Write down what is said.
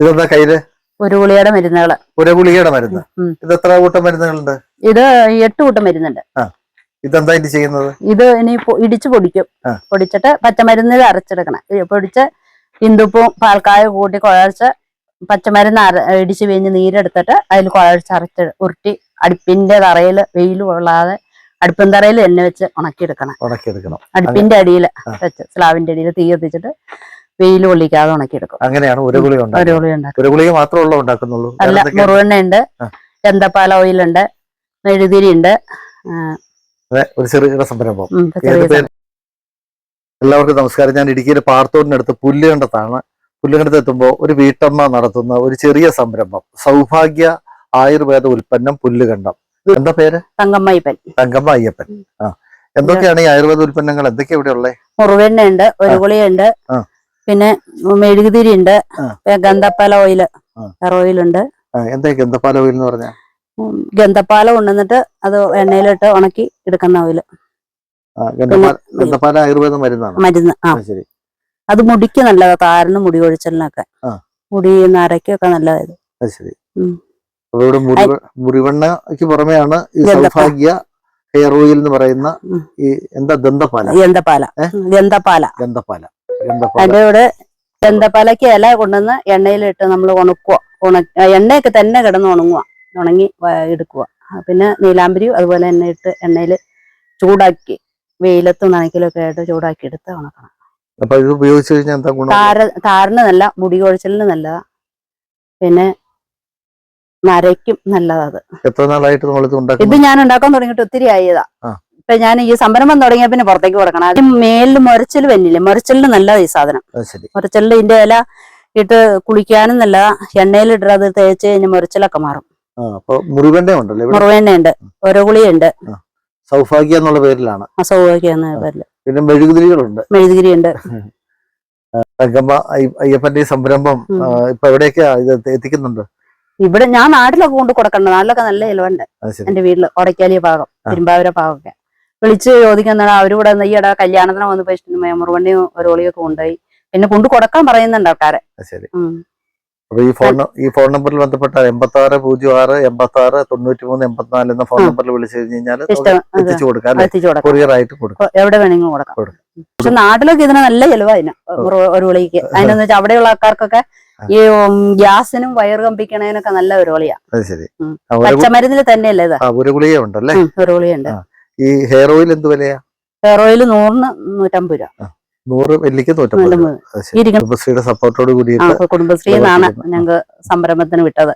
ഇതെന്താ കയ്യിൽ? ഒരു ഗുളികയുടെ മരുന്നുകൾ. ഒരു ഗുളികയുടെ മരുന്ന്? ഇത് എത്ര കൂട്ടം മരുന്നുകളുണ്ട്? ഇത് എട്ട് കൂട്ടം മരുന്നുണ്ട്. ഇതെന്താ ഇനി ചെയ്യുന്നത്? ഇത് ഇനി ഇടിച്ച് പൊടിക്കും. പൊടിച്ചിട്ട് പച്ചമരുന്നിൽ അരച്ചെടുക്കണം. പൊടിച്ച് ഇന്ദുപ്പും പാൽക്കായ കൂട്ടി കുഴച്ച് പച്ചമരുന്ന് അര ഇടിച്ച് പിഴിഞ്ഞ് നീരെടുത്തിട്ട് അതിൽ കുഴച്ച് അരച്ച് ഉരുട്ടി അടുപ്പിന്റെ തറയിൽ വെയിൽ കൊള്ളാതെ അടുപ്പിൻ തറയിൽ എണ്ണ വെച്ച് ഉണക്കിയെടുക്കണം. ഉണക്കിയെടുക്കണം. അടുപ്പിന്റെ അടിയിൽ. വെച്ച് സ്ലാവിന്റെ അടിയിൽ തീ കത്തിച്ചിട്ട് വെയിൽ കൊള്ളിക്കാതെ ഉണക്കിയെടുക്കും. അങ്ങനെയാണ് ഒരു ഗുളിക ഒരു ഉണ്ടാക്കുന്നത്. ഗുളി ഒരു ഗുളിക മാത്രമേ ഉണ്ടാക്കുന്നുള്ളൂ. അല്ല മുറുവെണ്ണ ഉണ്ട് ചന്തപ്പാല ഓയിൽ ഓയിലുണ്ട്. മെഴുതിരി ഉണ്ട് ഒരു സംരംഭം. ചെറിയ? എല്ലാവർക്കും നമസ്കാരം. ഞാൻ ഇടുക്കിയിലെ പാർത്തോടിനടുത്ത് പുല്ലുകണ്ടത്താണ്. പുല്ലുകണ്ടത്ത് എത്തുമ്പോൾ ഒരു വീട്ടമ്മ നടത്തുന്ന ഒരു ചെറിയ സംരംഭം. സൗഭാഗ്യ ആയുർവേദ ഉൽപ്പന്നം പുല്ലുകണ്ടം. എന്താ പേര്? തങ്കമ്മയ്യപ്പൻ തങ്കമ്മ അയ്യപ്പൻ. ആ. എന്തൊക്കെയാണ് ഈ ആയുർവേദ ഉൽപ്പന്നങ്ങൾ? എന്തൊക്കെയാ ഇവിടെ ഉള്ളത് മുറുവെണ്ണയുണ്ട് ഒരു ആ. ഗുളിയുണ്ട്. പിന്നെ മെഴുകുതിരി ഉണ്ട്. ഗന്ധപ്പാല ഓയിൽ. ഹെയർ ഓയിലുണ്ട് എന്താ ഗന്ധപാല ഓയിൽ എന്ന് പറഞ്ഞാൽ ഗന്ധപ്പാല കൊണ്ടുവന്നിട്ട് അത് എണ്ണയിലിട്ട് ഉണക്കി എടുക്കുന്ന ഓയിൽ ഗന്ധപ്പാല ആയുർവേദ മരുന്നാണ്? മരുന്ന് ആ. ശരി. അത് മുടിക്ക് നല്ലതാ താരനും മുടി കൊഴിച്ചലിനൊക്കെ. ആ. മുടി നരയ്ക്കൊക്കെ നല്ലതായത്. മുറിവെണ്ണക്ക് ശരി. ഉം. അപ്പൊ ഇവിടെ മുറിവെണ്ണയ്ക്ക് പുറമെയാണ് ഈ. സൗഭാഗ്യ ഹെയർ ഓയിൽ എന്ന് പറയുന്ന ഈ എന്താ ഗന്ധപ്പാല? ഗന്ധപ്പാല. ഗന്ധപ്പാല. ഗന്ധപാല അതിന്റെ കൂടെ ഗന്ധപ്പാലയ്ക്ക് ഇല കൊണ്ടുവന്ന് എണ്ണയിലിട്ട് നമ്മൾ ഉണക്കുക. ഉണ എണ്ണയൊക്കെ തന്നെ കിടന്ന് ഉണങ്ങുക ഉണങ്ങി എടുക്കുക പിന്നെ നീലാമ്പരിയും അതുപോലെ തന്നെ ഇട്ട് എണ്ണയിൽ ചൂടാക്കി വെയിലത്തും നനയ്ക്കലൊക്കെ ആയിട്ട് ചൂടാക്കി എടുത്ത് ഉണക്കണം. അപ്പൊ ഇത് ഉപയോഗിച്ച് കഴിഞ്ഞാൽ താര താരന് നല്ല മുടി കൊഴിച്ചലിന് നല്ലതാ. പിന്നെ നരയ്ക്കും നല്ലതാ അത്. എത്ര നാളായിട്ട് നമ്മൾ ഇത് ഞാൻ ഉണ്ടാക്കാൻ തുടങ്ങിയിട്ട് ഒത്തിരി ആയതാ. ഇപ്പൊ ഞാൻ ഈ സംരംഭം തുടങ്ങിയ പിന്നെ പുറത്തേക്ക് കൊടുക്കണം. അത് മേലിൽ മുരച്ചിൽ വന്നില്ലേ? മുരച്ചിലിന് നല്ലതാ ഈ സാധനം. ശരി. ഇതിന്റെ ഇല ഇട്ട് കുളിക്കാനും നല്ല എണ്ണയിലിട്ട് അത് തേച്ച് കഴിഞ്ഞാൽ മുരച്ചലൊക്കെ മാറും. മുറിവെണ്ണയുണ്ട് മുറിവെണ്ണ ഇവിടെ? ഓരോ ഗുളിയുണ്ട് സൗഭാഗ്യ എന്നുള്ള പേരിലാണ്. അസൗകര്യ എന്ന പേരിൽ. പിന്നെ മെഴുകുതിരികളുണ്ട്. മെഴുകുതിരി ഉണ്ട്. തങ്കമ്മ അയ്യ- അയ്യപ്പന്റെ ഈ സംരംഭം ഇപ്പൊ എവിടെയൊക്കെയാ ഇത് എത്തിക്കുന്നുണ്ട്? ഇവിടെ ഞാൻ നാട്ടിലൊക്കെ കൊണ്ട് കൊടുക്കണ്ട. നാട്ടിലൊക്കെ നല്ല ഇലവുണ്ട് എന്റെ വീട്ടിൽ. ഒടക്കാലി ഭാഗം. പെരുമ്പാവൂര ഭാഗമൊക്കെ. വിളിച്ച് ചോദിക്കുന്ന അവരിവിടെ ഇട കല്യാണത്തിന് വന്ന് മെമ്മറി വണ്ടി ഒരു ഒളിയൊക്കെ കൊണ്ടുപോയി. പിന്നെ കൊണ്ട് കൊടുക്കാൻ പറയുന്നുണ്ട് ആൾക്കാരെ. അപ്പൊ ഈ ഫോൺ ഈ ഫോൺ നമ്പറിൽ ബന്ധപ്പെട്ട എൺപത്തി ആറ് പൂജ്യം ആറ് എൺപത്തി ആറ് തൊണ്ണൂറ്റി മൂന്ന് എൺപത്തിനാല് എന്ന ഫോൺ നമ്പറിൽ വിളിച്ചു കഴിഞ്ഞാൽ എത്തിച്ചു കൊടുക്കാം കൊറിയർ ആയിട്ട് കൊടുക്കാം. എവിടെ വേണമെങ്കിലും കൊടുക്കാം. പക്ഷെ നാട്ടിലൊക്കെ ഇതിന് നല്ല ചെലവായിന് ഒരു വിളിക്ക് അതിനെന്ന് വെച്ചാൽ അവിടെയുള്ള ആൾക്കാർക്കൊക്കെ ഈ ഗ്യാസിനും വയറ് കമ്പിക്കണതിനൊക്കെ നല്ല ഒരു വിളിയാ പച്ചമരുന്നിൽ തന്നെയല്ലേ ഒരു ഗുളിക ഉണ്ടല്ലേ ഒരു വിളിയുണ്ട് ആ. ഈ ഹെയർ ഓയിൽ എന്ത് വിലയാ? ഹെയർ ഓയിൽ നൂറിന് നൂറ്റമ്പത് രൂപ. നൂറ് വെള്ളിക്ക് നൂറ്റമ്പത്. കുടുംബശ്രീയുടെ സപ്പോർട്ടോട് കൂടി കുടുംബശ്രീ എന്നാണ് ഞങ്ങൾക്ക് സംരംഭത്തിന് വിട്ടത്.